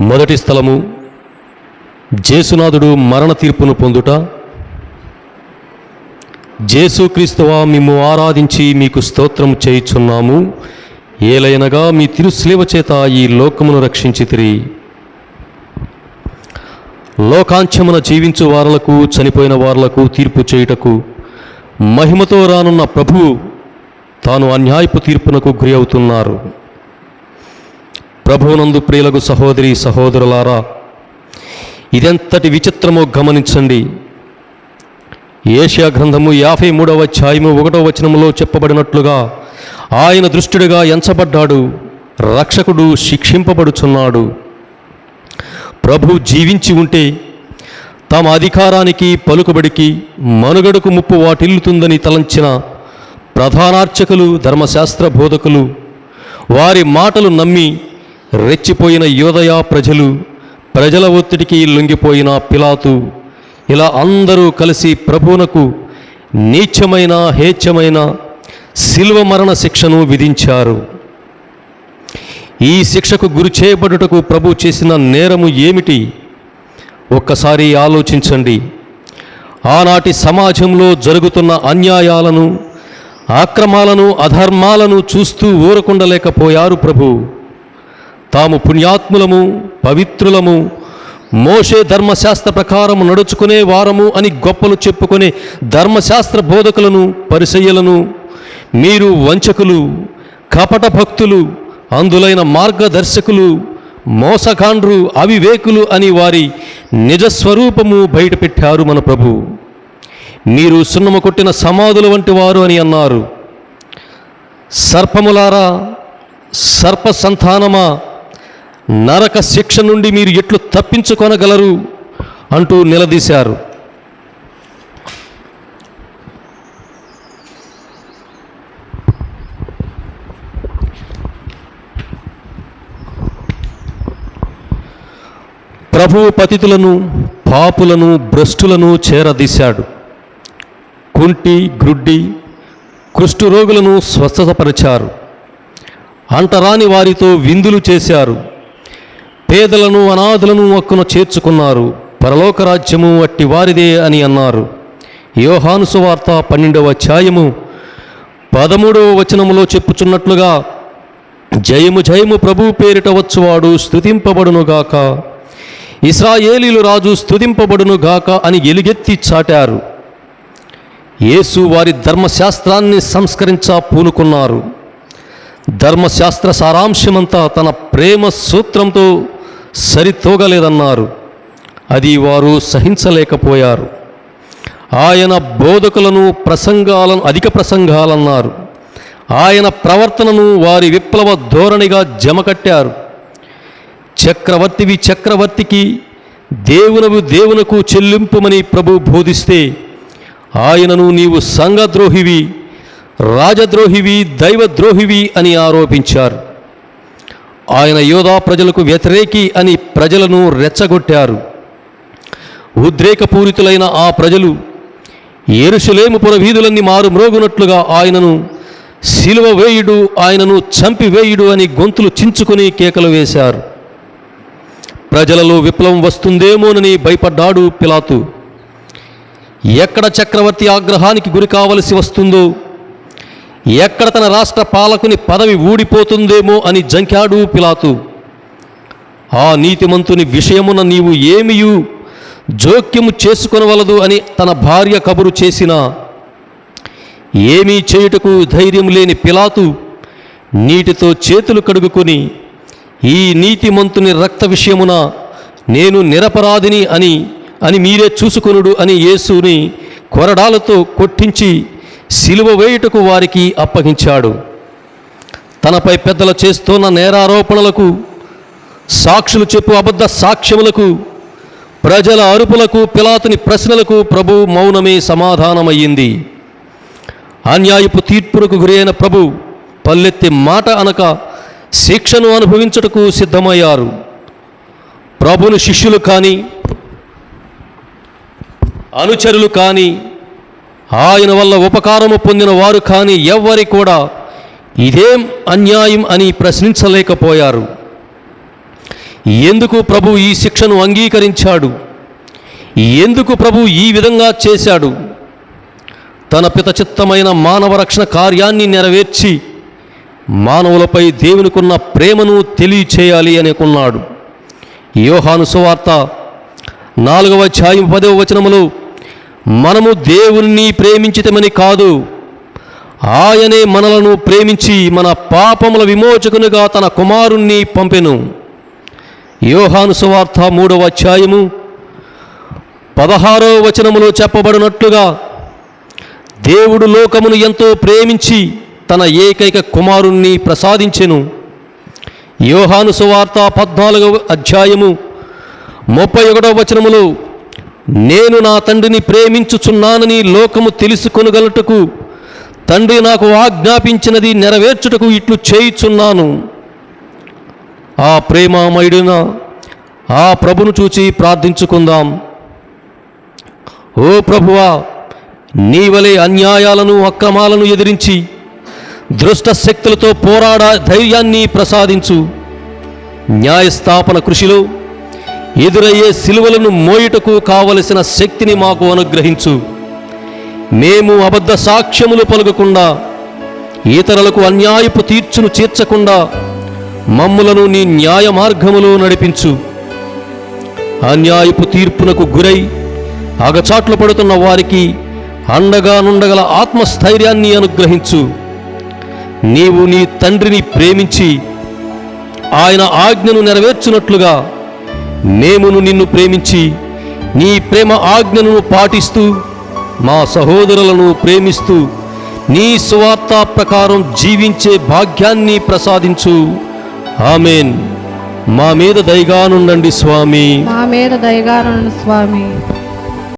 మొదటి స్థలము జేసునాథుడు మరణ తీర్పును పొందుట. జేసుక్రీస్తువా మిమ్ము ఆరాధించి మీకు స్తోత్రం చేయుచున్నాము. ఏలైనగా మీ తిరుస్లేవ చేత ఈ లోకమును రక్షించి తిరి లోకాంఛమున జీవించు వారలకు చనిపోయిన వారలకు తీర్పు చేయుటకు. మహిమతో రానున్న ప్రభువు తాను అన్యాయపు తీర్పునకు గురి అవుతున్నారు. ప్రభువునందు ప్రియులకు సహోదరి సహోదరులారా ఇదెంతటి విచిత్రమో గమనించండి. ఏషియా గ్రంథము యాభై మూడవ అధ్యాయము ఒకటో వచనములో చెప్పబడినట్లుగా ఆయన దృష్టిడుగా ఎంచబడ్డాడు రక్షకుడు శిక్షింపబడుచున్నాడు. ప్రభు జీవించి ఉంటే తమ అధికారానికి పలుకుబడికి మనుగడకు ముప్పు వాటిల్లుతుందని తలంచిన ప్రధానార్చకులు ధర్మశాస్త్ర బోధకులు వారి మాటలు నమ్మి రెచ్చిపోయిన యోదయా ప్రజలు ప్రజల ఒత్తిడికి లొంగిపోయిన పిలాతు ఇలా అందరూ కలిసి ప్రభువునకు నీచమైన హేచ్ఛమైన శిల్వ మరణ శిక్షను విధించారు. ఈ శిక్షకు గురి చేయబడుటకు ప్రభు చేసిన నేరము ఏమిటి? ఒక్కసారి ఆలోచించండి. ఆనాటి సమాజంలో జరుగుతున్న అన్యాయాలను అక్రమాలను అధర్మాలను చూస్తూ ఊరకుండలేకపోయారు ప్రభు. తాము పుణ్యాత్ములము పవిత్రులము మోషే ధర్మశాస్త్ర ప్రకారము నడుచుకునే వారము అని గొప్పలు చెప్పుకునే ధర్మశాస్త్ర బోధకులను పరిసయ్యలను మీరు వంచకులు కపట భక్తులు అందులైన మార్గదర్శకులు మోసకాండ్రు అవివేకులు అని వారి నిజస్వరూపము బయటపెట్టారు మన ప్రభు. మీరు సున్నము కొట్టిన సమాధుల వంటి వారు అని అన్నారు. సర్పములారా సర్ప సంతానమా నరక శిక్ష నుండి మీరు ఎట్లు తప్పించుకొనగలరు అంటూ నిలదీశారు. ప్రభువు పతితులను పాపులను భ్రష్టులను చేరదీశాడు. కుంటి గ్రుడ్డి కుష్ఠరోగులను స్వస్థతపరిచారు. అంటరాని వారితో విందులు చేశారు. పేదలను అనాథులను ఒక్కున చేర్చుకున్నారు. పరలోక రాజ్యము అట్టి వారిదే అని అన్నారు. యోహానుసువార్త పన్నెండవ ఛాయము పదమూడవ వచనములో చెప్పుచున్నట్లుగా జయము జయము ప్రభు పేరిట వచ్చువాడు స్థుతింపబడునుగాక ఇస్రాయేలీలు రాజు స్థుతింపబడునుగాక అని ఎలుగెత్తి చాటారు. యేసు వారి ధర్మశాస్త్రాన్ని సంస్కరించ పూనుకున్నారు. ధర్మశాస్త్ర సారాంశమంతా తన ప్రేమ సూత్రంతో సరితూగలేదన్నారు. అది వారు సహించలేకపోయారు. ఆయన బోధకులను ప్రసంగాలను అధిక ప్రసంగాలన్నారు. ఆయన ప్రవర్తనను వారి విప్లవ ధోరణిగా జమకట్టారు. చక్రవర్తివి చక్రవర్తికి దేవునవు దేవునకు చెల్లింపుమని ప్రభు బోధిస్తే ఆయనను నీవు సంఘద్రోహివి రాజద్రోహివి దైవద్రోహివి అని ఆరోపించారు. ఆయన యోధా ప్రజలకు వ్యతిరేకి అని ప్రజలను రెచ్చగొట్టారు. ఉద్రేకపూరితులైన ఆ ప్రజలు ఎరుషలేము పురవీధులన్నీ మారుమ్రోగునట్లుగా మారు ఆయనను సిలువ వేయుడు ఆయనను చంపివేయుడు అని గొంతులు చించుకుని కేకలు వేశారు. ప్రజలలో విప్లవం వస్తుందేమోనని భయపడ్డాడు పిలాతు. ఎక్కడ చక్రవర్తి ఆగ్రహానికి గురి కావలసి వస్తుందో ఎక్కడ తన రాష్ట్ర పాలకుని పదవి ఊడిపోతుందేమో అని జంకాడు పిలాతు. ఆ నీతిమంతుని విషయమున నీవు ఏమియు జోక్యము చేసుకొనవలదు అని తన భార్య కబురు చేసిన. ఏమీ చేయుటకు ధైర్యం లేని పిలాతు నీటితో చేతులు కడుగుకొని ఈ నీతిమంతుని రక్త విషయమున నేను నిరపరాధిని అని అని మీరే చూసుకొనుడు అని యేసుని కొరడాలతో కొట్టించి సిలువ వేయుటకు వారికి అప్పగించాడు. తనపై పెద్దలు చేస్తున్న నేరారోపణలకు సాక్షులు చెప్పు అబద్ధ సాక్ష్యములకు ప్రజల అరుపులకు పిలాతుని ప్రశ్నలకు ప్రభు మౌనమే సమాధానమయ్యింది. అన్యాయపు తీర్పునకు గురైన ప్రభు పల్లెత్తి మాట అనక శిక్షను అనుభవించుటకు సిద్ధమయ్యారు. ప్రభుని శిష్యులు కానీ అనుచరులు కానీ ఆయన వల్ల ఉపకారము పొందిన వారు కానీ ఎవ్వరి కూడా ఇదేం అన్యాయం అని ప్రశ్నించలేకపోయారు. ఎందుకు ప్రభు ఈ శిక్షను అంగీకరించాడు? ఎందుకు ప్రభు ఈ విధంగా చేశాడు? తన పితచిత్తమైన మానవ రక్షణ కార్యాన్ని నెరవేర్చి మానవులపై దేవునికున్న ప్రేమను తెలియచేయాలి అనుకున్నాడు. యోహాను సువార్త నాలుగవ ఛాయం పదవ వచనములో మనము దేవుణ్ణి ప్రేమించితమని కాదు. ఆయనే మనలను ప్రేమించి మన పాపముల విమోచకునిగా తన కుమారుణ్ణి పంపెను. యోహాను సువార్త మూడవ అధ్యాయము పదహారో వచనములో చెప్పబడినట్లుగా దేవుడు లోకమును ఎంతో ప్రేమించి తన ఏకైక కుమారుణ్ణి ప్రసాదించెను. యోహాను సువార్త పద్నాలుగవ అధ్యాయము ముప్పై ఒకటవ వచనములో నేను నా తండ్రిని ప్రేమించుచున్నానని లోకము తెలుసుకొనగలటకు తండ్రి నాకు ఆజ్ఞాపించినది నెరవేర్చుటకు ఇట్లు చేయుచున్నాను. ఆ ప్రేమామయుడిన ఆ ప్రభును చూచి ప్రార్థించుకుందాం. ఓ ప్రభువా నీవలే అన్యాయాలను అక్రమాలను ఎదిరించి దృష్ట శక్తులతో పోరాడ ధైర్యాన్ని ప్రసాదించు. న్యాయస్థాపన కృషిలో ఎదురయ్యే సిలువలను మోయుటకు కావలసిన శక్తిని మాకు అనుగ్రహించు. మేము అబద్ధ సాక్ష్యములు పలుకకుండా ఇతరులకు అన్యాయపు తీర్చును చేర్చకుండా మమ్ములను నీ న్యాయ మార్గములో నడిపించు. అన్యాయపు తీర్పునకు గురై అగచాట్లు పడుతున్న వారికి అండగా నుండగల ఆత్మస్థైర్యాన్ని అనుగ్రహించు. నీవు నీ తండ్రిని ప్రేమించి ఆయన ఆజ్ఞను నెరవేర్చున్నట్లుగా మేమును నిన్ను ప్రేమించి నీ ప్రేమ ఆజ్ఞను పాటిస్తూ మా సహోదరులను ప్రేమిస్తూ నీ స్వార్త ప్రకారం జీవించే భాగ్యాన్ని ప్రసాదించు. ఆమెన్. మా మీద దయగానుండండి స్వామి. మా మీద దయగానుండండి స్వామి.